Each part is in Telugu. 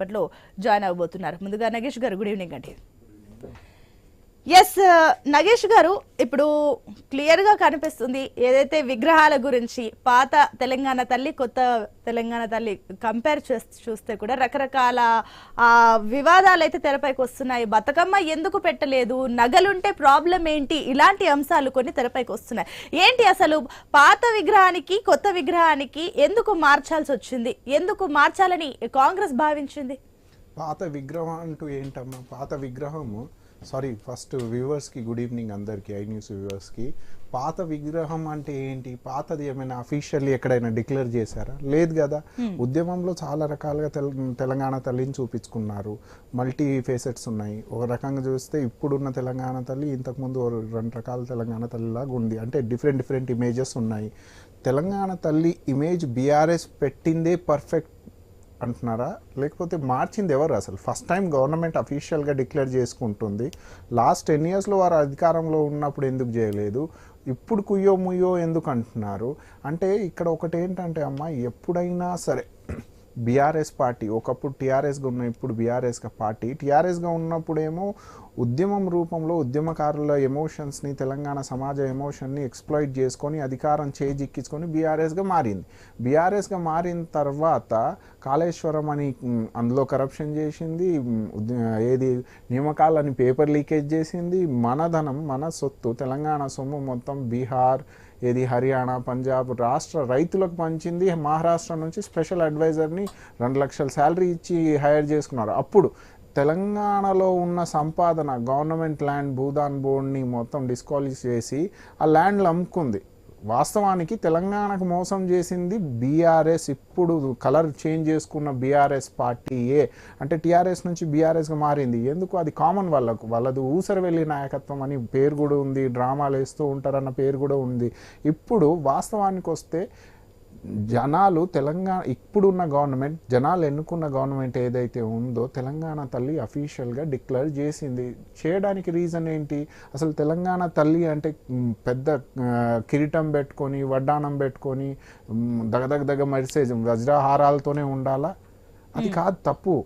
కాసేపట్లో జాయిన్ అవ్వబోతున్నారు. ముందుగా నగేష్ గారు గుడ్ ఈవినింగ్ అండి. ఎస్ నగేష్ uh, గారు ఇప్పుడు క్లియర్గా కనిపిస్తుంది. ఏదైతే విగ్రహాల గురించి పాత తెలంగాణ తల్లి కొత్త తెలంగాణ తల్లి కంపేర్ చూస్తే కూడా రకరకాల వివాదాలు అయితే తెరపైకి వస్తున్నాయి. బతుకమ్మ ఎందుకు పెట్టలేదు? నగలుంటే ప్రాబ్లం ఏంటి? ఇలాంటి అంశాలు కొన్ని తెరపైకి వస్తున్నాయి. ఏంటి అసలు పాత విగ్రహానికి కొత్త విగ్రహానికి ఎందుకు మార్చాల్సి వచ్చింది? ఎందుకు మార్చాలని కాంగ్రెస్ భావించింది? పాత విగ్రహం అంటూ ఏంటమ్మా? పాత విగ్రహము సారీ ఫస్ట్ వ్యూవర్స్కి గుడ్ ఈవినింగ్ అందరికీ ఐ న్యూస్ వ్యూవర్స్కి పాత విగ్రహం అంటే ఏంటి? పాతది ఏమైనా అఫీషియల్లీ ఎక్కడైనా డిక్లేర్ చేశారా? లేదు కదా. ఉద్యమంలో చాలా రకాలుగా తెల తెలంగాణ తల్లిని చూపించుకున్నారు. మల్టీ ఫేసెట్స్ ఉన్నాయి. ఒక రకంగా చూస్తే ఇప్పుడున్న తెలంగాణ తల్లి ఇంతకుముందు రెండు రకాల తెలంగాణ తల్లిలాగా ఉంది. అంటే డిఫరెంట్ డిఫరెంట్ ఇమేజెస్ ఉన్నాయి. తెలంగాణ తల్లి ఇమేజ్ బీఆర్ఎస్ పెట్టిందే పర్ఫెక్ట్ అంటున్నారా? లేకపోతే మార్చింది ఎవరు అసలు? ఫస్ట్ టైం గవర్నమెంట్ అఫీషియల్గా డిక్లేర్ చేసుకుంటుంది. లాస్ట్ టెన్ ఇయర్స్లో వారు అధికారంలో ఉన్నప్పుడు ఎందుకు చేయలేదు? ఇప్పుడు కుయ్యో ముయ్యో ఎందుకు అంటున్నారు? అంటే ఇక్కడ ఒకటి ఏంటంటే అమ్మ ఎప్పుడైనా సరే బీఆర్ఎస్ పార్టీ ఒకప్పుడు టీఆర్ఎస్గా ఉన్న ఇప్పుడు బీఆర్ఎస్గా పార్టీ. టీఆర్ఎస్గా ఉన్నప్పుడేమో ఉద్యమం రూపంలో ఉద్యమకారుల ఎమోషన్స్ని తెలంగాణ సమాజ ఎమోషన్ని ఎక్స్ప్లాయిట్ చేసుకొని అధికారం చేజిక్కించుకొని బీఆర్ఎస్గా మారింది. బీఆర్ఎస్గా మారిన తర్వాత కాళేశ్వరం అని అందులో కరప్షన్ చేసింది ఏది నియామకాలని పేపర్ లీకేజ్ చేసింది. మన ధనం మన సొత్తు తెలంగాణ సొమ్ము మొత్తం బీహార్ ఏది హర్యానా పంజాబ్ రాష్ట్ర రైతులకు పంచింది. మహారాష్ట్ర నుంచి స్పెషల్ అడ్వైజర్ని రెండు లక్షల శాలరీ ఇచ్చి హైర్ చేసుకున్నారు. అప్పుడు తెలంగాణలో ఉన్న సంపాదన గవర్నమెంట్ ల్యాండ్ భూదాన్ బోర్డ్ని మొత్తం డిస్క్వాలిఫ్ చేసి ఆ ల్యాండ్లు అమ్ముకుంది. వాస్తవానికి తెలంగాణకు మోసం చేసింది బీఆర్ఎస్. ఇప్పుడు కలర్ చేంజ్ చేసుకున్న బీఆర్ఎస్ పార్టీయే అంటే టీఆర్ఎస్ నుంచి బీఆర్ఎస్గా మారింది. ఎందుకు? అది కామన్ వాళ్ళకు. వాళ్ళది వెళ్ళి నాయకత్వం అని పేరు కూడా ఉంది డ్రామాలు వేస్తూ ఉంటారన్న పేరు కూడా ఉంది. ఇప్పుడు వాస్తవానికి వస్తే జనాలు తెలంగాణ ఇప్పుడున్న గవర్నమెంట్ జనాలు ఎన్నుకున్న గవర్నమెంట్ ఏదైతే ఉందో తెలంగాణ తల్లి అఫీషియల్గా డిక్లేర్ చేసింది. చేయడానికి రీజన్ ఏంటి? అసలు తెలంగాణ తల్లి అంటే పెద్ద కిరీటం పెట్టుకొని వడ్డానం పెట్టుకొని దగదగ దగ మరిసే వజ్రహారాలతోనే ఉండాలా? అది కాదు తప్పు.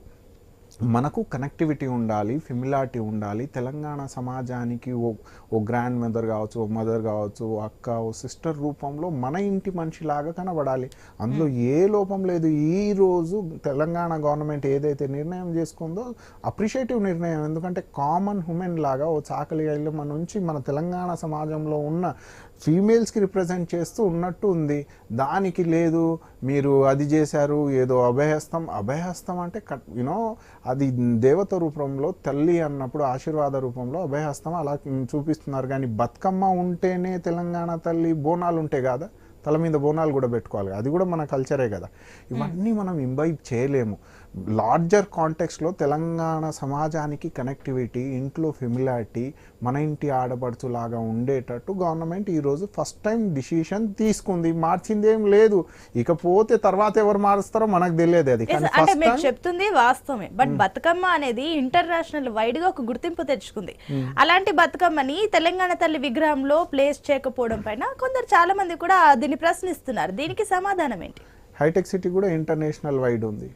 మనకు కనెక్టివిటీ ఉండాలి ఫిమిలారిటీ ఉండాలి. తెలంగాణ సమాజానికి ఓ ఓ గ్రాండ్ మదర్ కావచ్చు ఓ మదర్ కావచ్చు ఓ అక్క ఓ సిస్టర్ రూపంలో మన ఇంటి మనిషిలాగా కనబడాలి. అందులో ఏ లోపం లేదు. ఈ రోజు తెలంగాణ గవర్నమెంట్ ఏదైతే నిర్ణయం చేసుకుందో అప్రిషియేటివ్ నిర్ణయం. ఎందుకంటే కామన్ హ్యూమెన్ లాగా ఓ చాకలి మన నుంచి మన తెలంగాణ సమాజంలో ఉన్న ఫీమేల్స్కి రిప్రజెంట్ చేస్తూ ఉన్నట్టు ఉంది. దానికి లేదు మీరు అది చేశారు ఏదో అభయహస్తం. అభయహస్తం అంటే కట్ యూనో అది దేవత రూపంలో తల్లి అన్నప్పుడు ఆశీర్వాద రూపంలో అభయహస్తం అలా చూపిస్తున్నారు. కానీ బతుకమ్మ ఉంటేనే తెలంగాణ తల్లి బోనాలు ఉంటాయి కదా? తల మీద బోనాలు కూడా పెట్టుకోవాలి. అది కూడా మన కల్చరే కదా. ఇవన్నీ మనం ఇంబైబ్ చేయలేము. లార్జర్ కాంటెక్స్లో తెలంగాణ సమాజానికి కనెక్టివిటీ ఇంట్లో ఫెమిలారిటీ మన ఇంటి ఆడపడుచులాగా ఉండేటట్టు గవర్నమెంట్ ఈరోజు ఫస్ట్ టైం డిసిషన్ తీసుకుంది. మార్చింది ఏం లేదు. ఇకపోతే తర్వాత ఎవరు మారుస్తారో మనకు తెలియదు అది. అంటే మీరు చెప్తుంది వాస్తవమే. బట్ బతుకమ్మ అనేది ఇంటర్నేషనల్ వైడ్గా ఒక గుర్తింపు తెచ్చుకుంది. అలాంటి బతుకమ్మని తెలంగాణ తల్లి విగ్రహంలో ప్లేస్ చేయకపోవడం పైన కొందరు చాలా మంది కూడా దీన్ని ప్రశ్నిస్తున్నారు. దీనికి సమాధానం ఏంటి? హైటెక్ సిటీ కూడా ఇంటర్నేషనల్ వైడ్ ఉంది.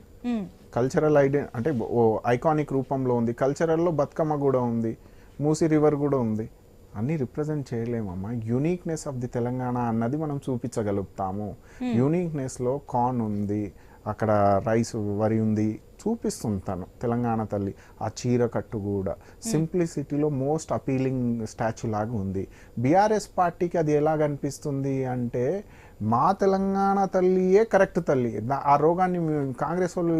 కల్చరల్ ఐడె అంటే ఓ ఐకానిక్ రూపంలో ఉంది. కల్చరల్లో బతుకమ్మ కూడా ఉంది. మూసి రివర్ కూడా ఉంది. అన్నీ రిప్రజెంట్ చేయలేమమ్మా. యూనిక్నెస్ ఆఫ్ ది తెలంగాణ అన్నది మనం చూపించగలుగుతాము. యూనిక్నెస్లో కార్న్ ఉంది. అక్కడ రైస్ వరి ఉంది. చూపిస్తుంది తను తెలంగాణ తల్లి. ఆ చీర కట్టు కూడా. సింప్లిసిటీలో మోస్ట్ అపీలింగ్ స్టాచ్యూ లాగా ఉంది. బీఆర్ఎస్ పార్టీకి అది ఎలా కనిపిస్తుంది అంటే మా తెలంగాణ తల్లియే కరెక్ట్ తల్లి. ఆ రోగాన్ని మీ- కాంగ్రెస్ వాళ్ళు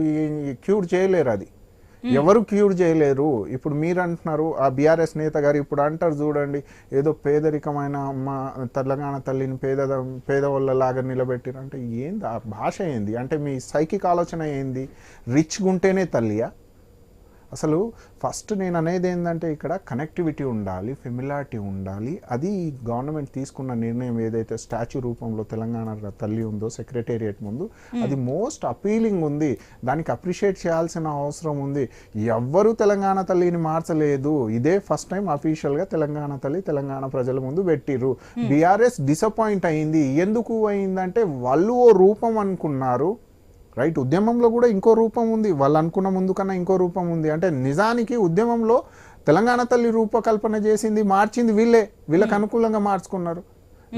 క్యూర్ చేయలేరు అది. ఎవరు క్యూర్ చేయలేరు. ఇప్పుడు మీరు అంటున్నారు ఆ బీఆర్ఎస్ నేత గారు ఇప్పుడు అంటారు చూడండి ఏదో పేదరికమైన అమ్మ తెలంగాణ తల్లిని పేద పేదవాళ్ళలాగా నిలబెట్టిరు అంటే ఏంది? ఆ భాష ఏంది? అంటే మీ సైకిక్ ఆలోచన ఏంది? రిచ్గా ఉంటేనే తల్లియా? అసలు ఫస్ట్ నేను అనేది ఏంటంటే ఇక్కడ కనెక్టివిటీ ఉండాలి ఫెమిలారిటీ ఉండాలి. అది గవర్నమెంట్ తీసుకున్న నిర్ణయం ఏదైతే స్టాచ్యూ రూపంలో తెలంగాణ తల్లి ఉందో సెక్రటేరియట్ ముందు అది మోస్ట్ అపీలింగ్ ఉంది. దానికి అప్రిషియేట్ చేయాల్సిన అవసరం ఉంది. ఎవ్వరూ తెలంగాణ తల్లిని మార్చలేదు. ఇదే ఫస్ట్ టైం అఫీషియల్గా తెలంగాణ తల్లి తెలంగాణ ప్రజల ముందు పెట్టిర్రు. బీఆర్ఎస్ డిసప్పాయింట్ అయింది. ఎందుకు అయిందంటే వాళ్ళు ఓ రూపం అనుకున్నారు. రైట్? ఉద్యమంలో కూడా ఇంకో రూపం ఉంది. వాళ్ళు అనుకున్న ముందు కన్నా ఇంకో రూపం ఉంది. అంటే నిజానికి ఉద్యమంలో తెలంగాణ తల్లి రూపకల్పన చేసింది మార్చింది వీళ్ళే. వీళ్ళకి అనుకూలంగా మార్చుకున్నారు.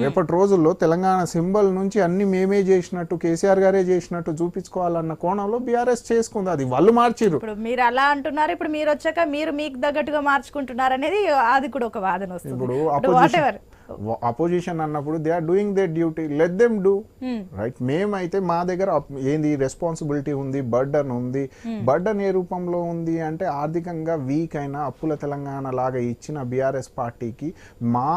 రేపటి రోజుల్లో తెలంగాణ సింబల్ నుంచి అన్ని మేమే చేసినట్టు కేసీఆర్ గారే చేసినట్టు చూపించుకోవాలన్న కోణంలో బీఆర్ఎస్ చేసుకుంది. అది వాళ్ళు మార్చిరు ఇప్పుడు మీరు అలా అంటున్నారు. ఇప్పుడు మీరు వచ్చాక మీరు మీకు తగ్గట్టుగా మార్చుకుంటున్నారు అనేది అది కూడా ఒక వాదన వస్తుంది. ఇప్పుడు అపోజిషన్ అన్నప్పుడు they are doing their duty let them do right మేమైతే మా దగ్గర ఏంది రెస్పాన్సిబిలిటీ ఉంది బర్డన్ ఉంది. బర్డన్ ఏ రూపంలో ఉంది అంటే ఆర్థికంగా వీక్ అయిన అప్పుల తెలంగాణ లాగా ఇచ్చిన బీఆర్ఎస్ పార్టీకి మా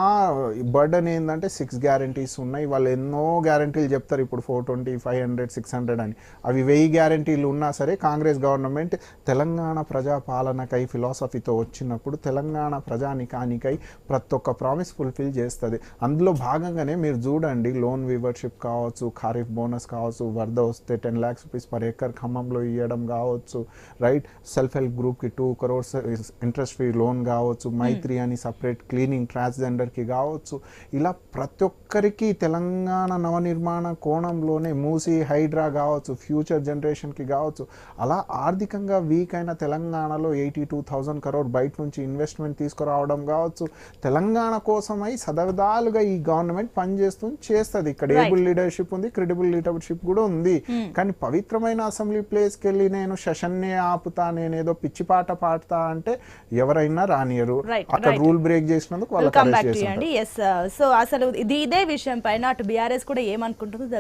బర్డన్ ఏంటంటే సిక్స్ గ్యారంటీస్ ఉన్నాయి. వాళ్ళు ఎన్నో గ్యారంటీలు చెప్తారు. ఇప్పుడు four twenty five hundred six hundred అని. అవి వెయ్యి గ్యారంటీలు ఉన్నా సరే కాంగ్రెస్ గవర్నమెంట్ తెలంగాణ ప్రజా పాలనకై ఫిలాసఫీతో వచ్చినప్పుడు తెలంగాణ ప్రజానికానికై ప్రతి ఒక్క ప్రామిస్ ఫుల్ఫిల్ చేస్తుంది. అందులో భాగంగానే మీరు చూడండి లోన్ వివర్షిప్ కావచ్చు ఖారీఫ్ బోనస్ కావచ్చు వరద వస్తే ten lakhs rupees per acre ఖమ్మంలో ఇవ్వడం కావచ్చు రైట్ సెల్ఫ్ హెల్ప్ గ్రూప్కి two crores interest free loan కావచ్చు మైత్రి అని సపరేట్ క్లీనింగ్ ట్రాన్స్జెండర్కి కావచ్చు. ఇలా ప్రతి ఒక్కరికి తెలంగాణ నవనిర్మాణ కోణంలోనే మూసి హైడ్రా కావచ్చు ఫ్యూచర్ జనరేషన్కి కావచ్చు. అలా ఆర్థికంగా వీక్ అయిన తెలంగాణలో ఎయిటీ టూ థౌజండ్ కరోడ్ బయట నుంచి ఇన్వెస్ట్మెంట్ తీసుకురావడం కావచ్చు. తెలంగాణ కోసమై సదవిధాలుగా ఈ గవర్నమెంట్ పనిచేస్తుంది చేస్తుంది. ఇక్కడ. ఏబుల్ లీడర్షిప్ ఉంది క్రెడిబుల్ లీడర్షిప్ కూడా ఉంది. కానీ పవిత్రమైన అసెంబ్లీ ప్లేస్కి వెళ్ళి నేను సెషన్నే ఆపుతా నేనేదో పిచ్చి పాట పాడతా అంటే ఎవరైనా రానియరు. అక్కడ. రూల్ బ్రేక్ చేసినందుకు ఎస్ సో అసలు ఇది ఇదే విషయం. పైన అటు బీఆర్ఎస్ కూడా ఏమనుకుంటుందో తెలుసు